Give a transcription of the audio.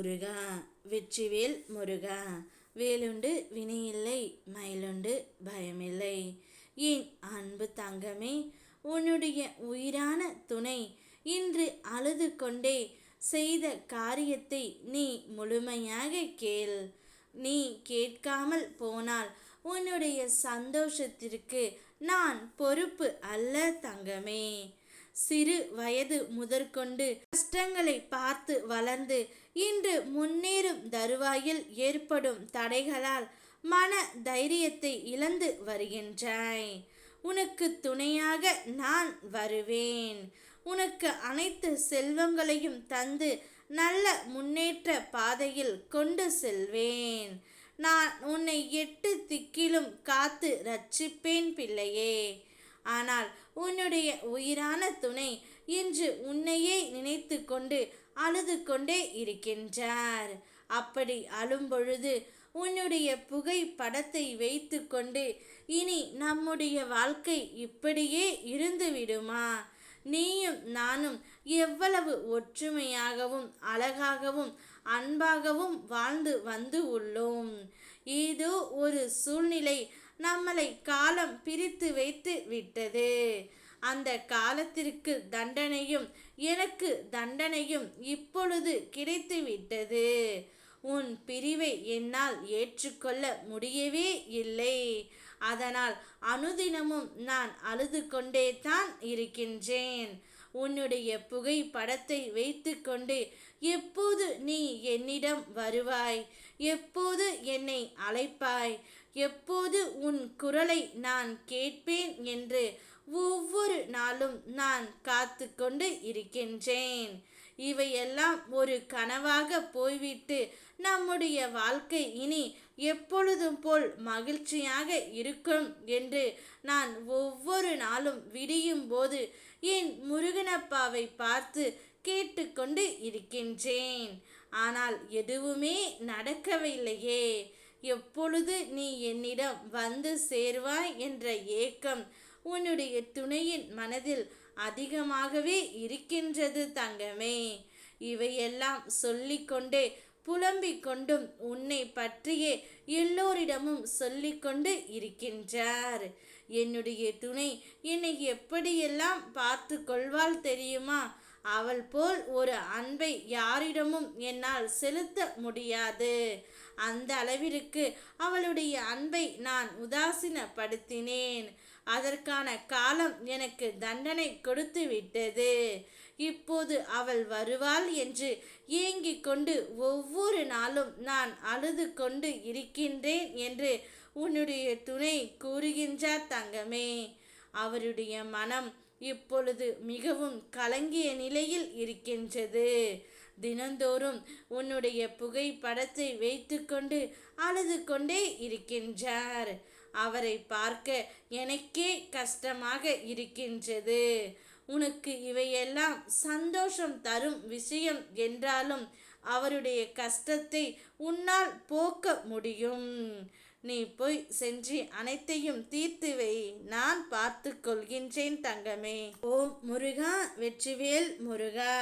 முருகா வெற்றிவேல் முருகா வேலுண்டு வினையில்லை மயிலுண்டு பயமில்லை. என் அன்பு தங்கமே உன்னுடைய உயிரான துணை இன்று அழுது கொண்டே செய்த காரியத்தை நீ முழுமையாக கேள். நீ கேட்காமல் போனால் உன்னுடைய சந்தோஷத்திற்கு நான் பொறுப்பு அல்ல தங்கமே. சிறு வயது முதற்கொண்டு கஷ்டங்களை பார்த்து வளர்ந்து இன்று முன்னேறும் தருவாயில் ஏற்படும் தடைகளால் மன தைரியத்தை இழந்து வருகின்றாய். உனக்கு துணையாக நான் வருவேன். உனக்கு அனைத்து செல்வங்களையும் தந்து நல்ல முன்னேற்ற பாதையில் கொண்டு செல்வேன். நான் உன்னை எட்டு திக்கிலும் காத்து ரட்சிப்பேன் பிள்ளையே. ஆனால் உன்னுடைய உயிரான துணை இன்று உன்னையே நினைத்து கொண்டு அழுது கொண்டே இருக்கின்றார். அப்படி அழும்பொழுது உன்னுடைய புகை படத்தை வைத்து கொண்டு இனி நம்முடைய வாழ்க்கை இப்படியே இருந்து விடுமா நீயும் நானும் எவ்வளவு ஒற்றுமையாகவும் அழகாகவும் அன்பாகவும் வாழ்ந்து வந்து உள்ளோம். ஏதோ ஒரு சூழ்நிலை நம்மளை காலம் பிரித்து வைத்து விட்டது. அந்த காலத்திற்கு தண்டனையும் எனக்கு தண்டனையும் இப்பொழுது கிடைத்து விட்டது. உன் பிரிவை என்னால் ஏற்றுக்கொள்ள முடியவே இல்லை. அதனால் அனுதினமும் நான் அழுது கொண்டே தான் இருக்கின்றேன். உன்னுடைய புகைப்படத்தை வைத்துக்கொண்டு எப்போது நீ என்னிடம் வருவாய்? எப்போது என்னை அழைப்பாய்? எப்போது உன் குரலை நான் கேட்பேன் என்று ஒவ்வொரு நாளும் நான் காத்து கொண்டு இருக்கின்றேன். இவையெல்லாம் ஒரு கனவாக போய்விட்டு நம்முடைய வாழ்க்கை இனி எப்பொழுதும் போல் மகிழ்ச்சியாக இருக்கும் என்று நான் ஒவ்வொரு நாளும் விடியும் போது என் முருகனப்பாவை பார்த்து கேட்டுக்கொண்டு இருக்கின்றேன். ஆனால் எதுவுமே நடக்கவில்லையே. எப்பொழுது நீ என்னிடம் வந்து சேர்வாய் என்ற ஏக்கம் உன்னுடைய துணையின் மனதில் அதிகமாகவே இருக்கின்றது தங்கமே. இவையெல்லாம் சொல்லிக்கொண்டே புலம்பிக் கொண்டும் உன்னை பற்றியே எல்லோரிடமும் சொல்லிக்கொண்டு இருக்கின்றார். என்னுடைய துணை என்னை எப்படியெல்லாம் பார்த்து கொள்வாள் தெரியுமா? அவள் போல் ஒரு அன்பை யாரிடமும் என்னால் செலுத்த முடியாது. அந்த அளவிற்கு அவளுடைய அன்பை நான் உதாசீனப்படுத்தினேன். அதற்கான காலம் எனக்கு தண்டனை கொடுத்து விட்டது. இப்போது அவள் வருவாள் என்று ஏங்கிக் கொண்டு ஒவ்வொரு நாளும் நான் அழுது கொண்டு இருக்கின்றேன் என்று உன்னுடைய துணை கூறுகின்றார் தங்கமே. அவருடைய மனம் இப்பொழுது மிகவும் கலங்கிய நிலையில் இருக்கின்றது. தினந்தோறும் உன்னுடைய புகைப்படத்தை வைத்துக்கொண்டு அழுது கொண்டே இருக்கின்றார். அவரை பார்க்க எனக்கே கஷ்டமாக இருக்கின்றது. உனக்கு இவையெல்லாம் சந்தோஷம் தரும் விஷயம் என்றாலும் அவருடைய கஷ்டத்தை உன்னால் போக்க முடியும். நீ போய் சென்று அனைத்தையும் தீர்த்து வை. நான் பார்த்து கொள்கின்றேன் தங்கமே. ஓ முருகா வெற்றிவேல் முருகா.